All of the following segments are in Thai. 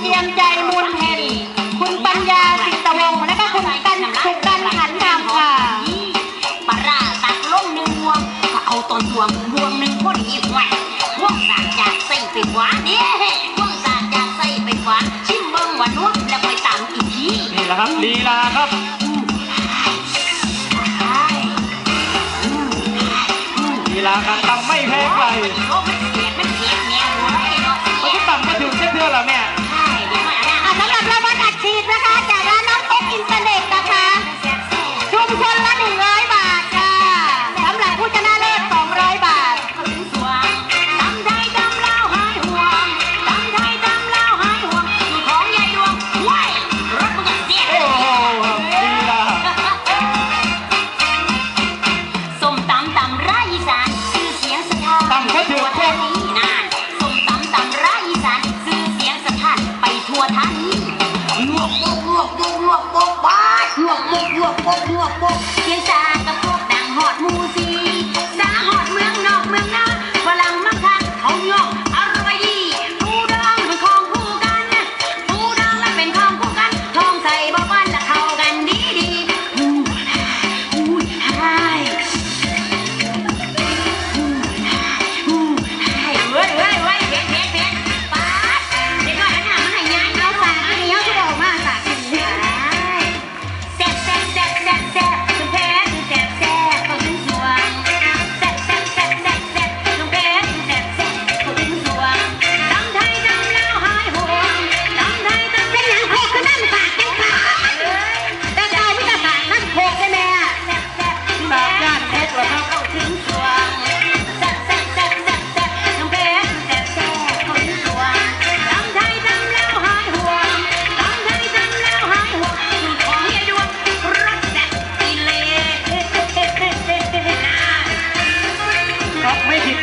เกียงใจมูลเพ็ญคุณปัญญาสิตวงและก็คุณกันสุกันขันธรรมค่ะปลาตักลงหนึ่งพวงก็เอาตอนพวงพวงหนึ่งพ่นอีกไว้พวงสากจากใส่ไปขวาเด้พวงสากจากใส่ไปขวาชิมเบิ้งวัานุ่มแล้วไปตามอีกทีนี่แหละครับลีลาครับลีลาการทำไม่แพ้ใคร วกเด้งลวกโป๊กบ้าดลวกมุกลวกโป๊กลวกโป๊กเสียงซาตะโพกดังหอดมูซี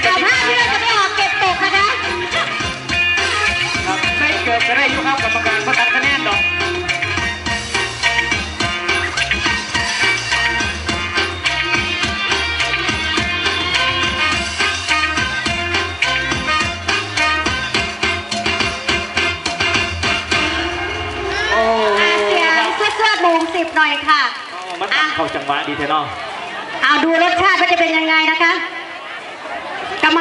แต่ภาพที่เราจะไม่ออเก็บตกนะคะได้เกือบจะได้ยุครักรรมการประกันคะแนนดอกอาเสียเสื้อเสื้อหมูสิบหน่อยค่ะเข้าจังหวะดีเทนอล เอาดูรสชาติมันจะเป็นยังไงนะคะ